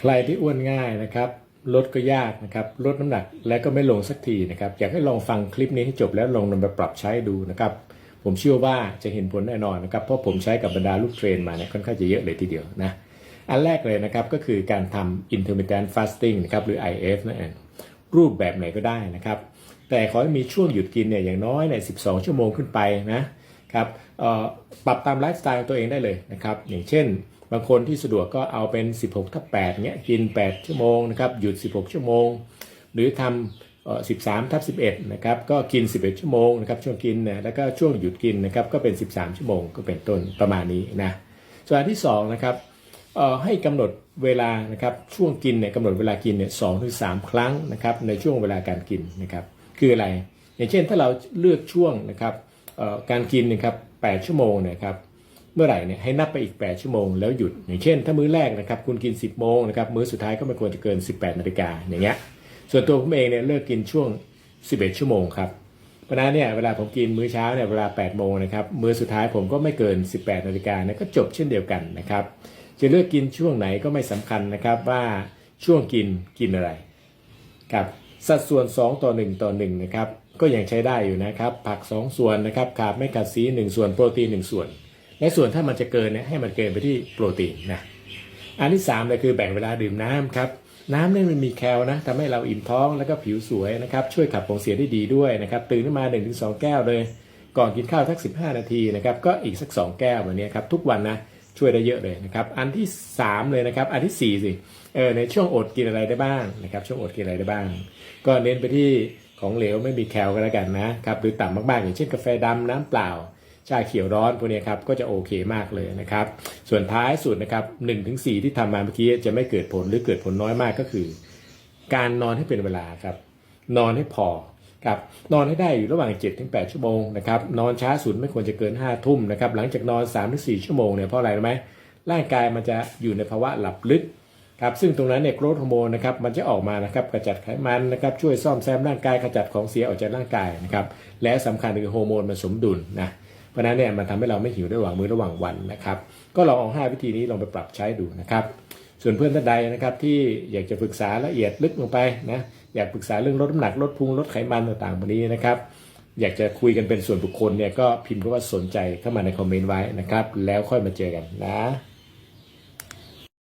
ใครที่อ้วนง่ายนะครับลดก็ยากนะครับลดน้ำหนักและก็ไม่ลงสักทีนะครับอยากให้ลองฟังคลิปนี้ให้จบแล้วลองนำไปปรับใช้ดูนะครับผมเชื่อว่าจะเห็นผลแน่นอนนะครับเพราะผมใช้กับบรรดาลูกเทรนมาเนี่ยค่อนข้างจะเยอะเลยทีเดียวนะอันแรกเลยนะครับก็คือการทำ intermittent fasting นะครับหรือ IF นั่นเองรูปแบบไหนก็ได้นะครับ แต่ขอให้มีช่วงหยุดกินเนี่ยอย่างน้อยเนี่ย12 ชั่วโมงขึ้นไปนะ ครับปรับตามไลฟ์สไตล์ของตัวเองได้เลยนะครับอย่างเช่น บางคนที่สะดวกก็เอาเป็น 16ทับ8เงี้ยกิน 8 ชั่วโมงนะครับหยุด 16 ชั่วโมง หรือทำเอ่อ13ทับ11นะครับก็กิน 11 ชั่วโมงนะครับช่วงกินเนี่ยแล้วก็ช่วงหยุดกินนะครับก็เป็น 13 ชั่วโมงก็เป็นต้นประมาณนี้นะส่วนที่2นะครับให้กำหนดเวลานะครับช่วงกินเนี่ยกำหนดเวลากินเนี่ยสองถึงสามครั้งนะครับในช่วงเวลาการกินนะครับคืออะไร อย่างเช่นถ้าเราเลือกช่วงนะครับ การกินนะครับ8ชั่วโมงนะครับเมื่อไหร่เนี่ยให้นับไปอีก 8 ชั่วโมงแล้วหยุด อย่างเช่น ถ้ามื้อแรกนะครับคุณกิน 10 โมงนะครับมื้อสุดท้ายก็ไม่ควรจะเกิน 18นาฬิกาอย่างเงี้ยส่วนตัวผมเองเนี่ยเลิกกินช่วง 11 ชั่วโมงครับเพราะนั้นเนี่ยเวลาผมกินมื้อเช้าเนี่ยเวลา 8 โมงนะครับมื้อสุดท้ายผมก็ไม่เกิน 18นาฬิกานี่ยก็จบเช่นเดียวกันนะครับจะเลือกกินช่วงไหนก็ไม่สำคัญนะครับว่าช่วงกินกินอะไรครับสัดส่วน 2 ต่อ 1 ต่อ1นะครับ ก็ยังใช้ได้อยู่นะครับ ผัก 2 ส่วนนะครับขาร์บไม่กัดสี 1 ส่วนโปรตีน 1 ส่วนและส่วนถ้ามันจะเกินเนี่ยให้มันเกินไปที่โปรตีนนะอันที่3เลยคือแบ่งเวลาดื่มน้ำครับน้ำเนี่ยมันมีแคลนะทำให้เราอิ่มท้องแล้วก็ผิวสวยนะครับช่วยขับของเสียได้ดีด้วยนะครับตื่นขึ้นมา 1-2 แก้วเลย ก่อนกินข้าวสัก 15 นาทีนะครับก็อีกสัก 2 แก้วแบบนี้ครับทุกวันนะ ช่วยได้เยอะเลยนะครับ อันที่ 3 เลยนะครับ อันทีสี่ 4 สิเออในช่วงอดกินอะไรได้บ้างนะครับ ช่วงอดกินอะไรได้บ้าง ก็เน้นไปที่ของเหลวไม่มีแคลก็แล้วกันนะครับ หรือต่ำมากๆ อย่างเช่นกาแฟดำน้ำเปล่า ชาเขียวร้อนพวกนี้ครับ ก็จะโอเคมากเลยนะครับ ส่วนท้ายสุดนะครับ1นถึงสที่ทำมาเมื่อกี้จะไม่เกิดผลหรือเกิดผลน้อยมากก็คือ การนอนให้เป็นเวลาครับ นอนให้พอ ครับนอนให้ได้อยู่ระหว่าง7ถึง8ชั่วโมงนะครับนอนช้าสุดไม่ควรจะเกิน 5 ทุ่มนะครับหลังจากนอน3ถึง4ชั่วโมงเนี่ยเพราะอะไรรู้ไหมร่างกายมันจะอยู่ในภาวะหลับลึกครับซึ่งตรงนั้นเนี่ยโกรทฮอร์โมนนะครับมันจะออกมานะครับกระจัดไขมันนะครับช่วยซ่อมแซมร่างกายขจัดของเสียออกจากร่างกายนะครับและสำคัญคือฮอร์โมนมันสมดุลนะเพราะนั้นเนี่ยมันทำให้เราไม่หิวระหว่างมื้อระหว่างวันนะครับก็ลองเอาห้าวิธีนี้ลองไปปรับใช้ดูนะครับส่วนเพื่อนท่านใดนะครับที่อยากจะปรึกษาละเอียดลึกลงไปนะ อยากปรึกษาเรื่องลดน้ำหนักลดพุงลดไขมันต่างๆแบบนี้นะครับ อยากจะคุยกันเป็นส่วนบุคคลเนี่ยก็พิมพ์คำว่าสนใจเข้ามาในคอมเมนต์ไว้นะครับ แล้วค่อยมาเจอกันนะ